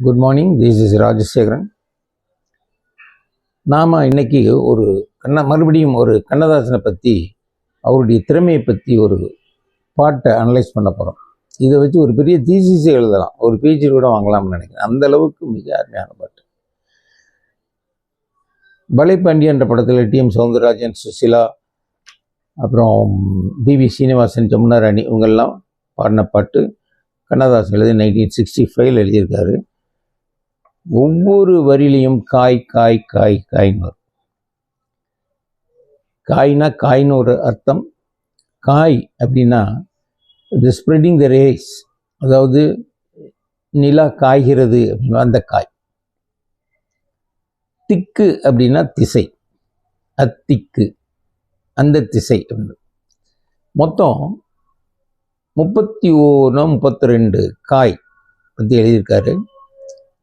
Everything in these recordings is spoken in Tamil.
Good morning this is Rajasekaran நாம் இன்னைக்கு ஒரு கண்ண மறுபடியும் ஒரு கண்ணதாசனை பற்றி அவருடைய திறமையை பற்றி ஒரு பாட்டை அனலைஸ் பண்ண போகிறோம் இதை வச்சு ஒரு பெரிய தீசிஸை எழுதலாம். ஒரு பேஜ் கூட வாங்கலாம்னு நினைக்கிறேன். அந்த அளவுக்கு மிக அருமையான பாட்டு. பலைப்பாண்டி என்ற படத்தில் டி எம் சவுந்தரராஜன் சுசிலா அப்புறம் பிவி சீனிவாசன் ஜமுனா ராணி இவங்கெல்லாம் பாடின பாட்டு கண்ணதாசன் எழுதி நைன்டீன் சிக்ஸ்டி ஃபைவ்ல எழுதியிருக்காரு. ஒவ்வொரு வரியிலையும் காய் காய் காய் காய்னு வரும். காய்னா காய்னு ஒரு அர்த்தம். காய் அப்படின்னா தி ஸ்ப்ரெடிங் த ரேஸ் அதாவது நிலா காய்கிறது அப்படின்னா அந்த காய். திக்கு அப்படின்னா திசை. அத்திக்கு அந்த திசை அப்படின்னு. மொத்தம் முப்பத்தி ஒன்று முப்பத்தி ரெண்டு காய் பற்றி எழுதியிருக்காரு.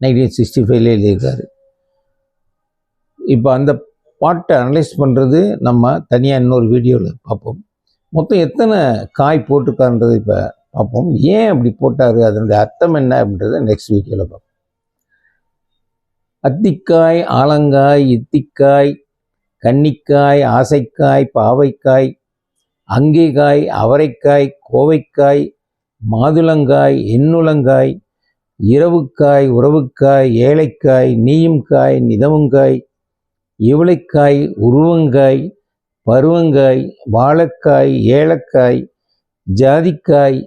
நைன்டீன் சிக்ஸ்டி ஃபைவ்ல எழுதியிருக்காரு. இப்போ அந்த பாட்டை அனலைஸ் பண்ணுறது நம்ம தனியாக இன்னொரு வீடியோவில் பார்ப்போம். மொத்தம் எத்தனை காய் போட்டிருக்காருன்றது இப்போ பார்ப்போம். ஏன் அப்படி போட்டார்? அதனுடைய அர்த்தம் என்ன அப்படின்றத நெக்ஸ்ட் வீடியோவில் பார்ப்போம். அத்திக்காய் ஆலங்காய் இத்திக்காய் கன்னிக்காய் ஆசைக்காய் பாவைக்காய் அங்கிகாய் அவரைக்காய் கோவைக்காய் மாதுளங்காய் எண்ணுளங்காய் இரவுக்காய் உறவுக்காய் ஏழைக்காய் நீயும் காய் நிதமுங்காய் இவளைக்காய் உருவங்காய் பருவங்காய் வாழைக்காய் ஏலக்காய் ஜாதிக்காய்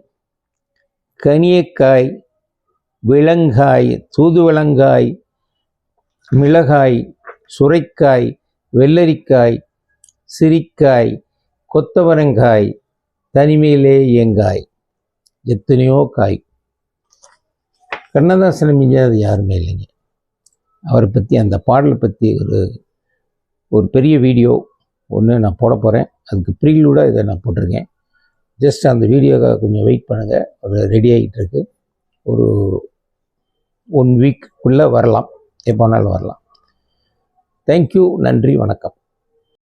கனியக்காய் விலங்காய் தூதுவளங்காய் மிளகாய் சுரைக்காய் வெள்ளரிக்காய் சிரிக்காய் கொத்தவரங்காய் தனிமையிலே எங்காய் எத்தனையோ காய். கண்ணதாசனை மிஞ்சாது யாருமே இல்லைங்க. அவரை பற்றி அந்த பாடலை பற்றி ஒரு ஒரு பெரிய வீடியோ ஒன்று நான் போட போகிறேன் அதுக்கு ப்ரீலூடாக இதை நான் போட்டிருக்கேன். ஜஸ்ட் அந்த வீடியோக்காக கொஞ்சம் வெயிட் பண்ணுங்கள் அது ரெடி ஆகிட்டு இருக்கு. ஒரு ஒன் வீக்குள்ளே வரலாம். எப்போனாலும் வரலாம். தேங்க்யூ நன்றி. வணக்கம்.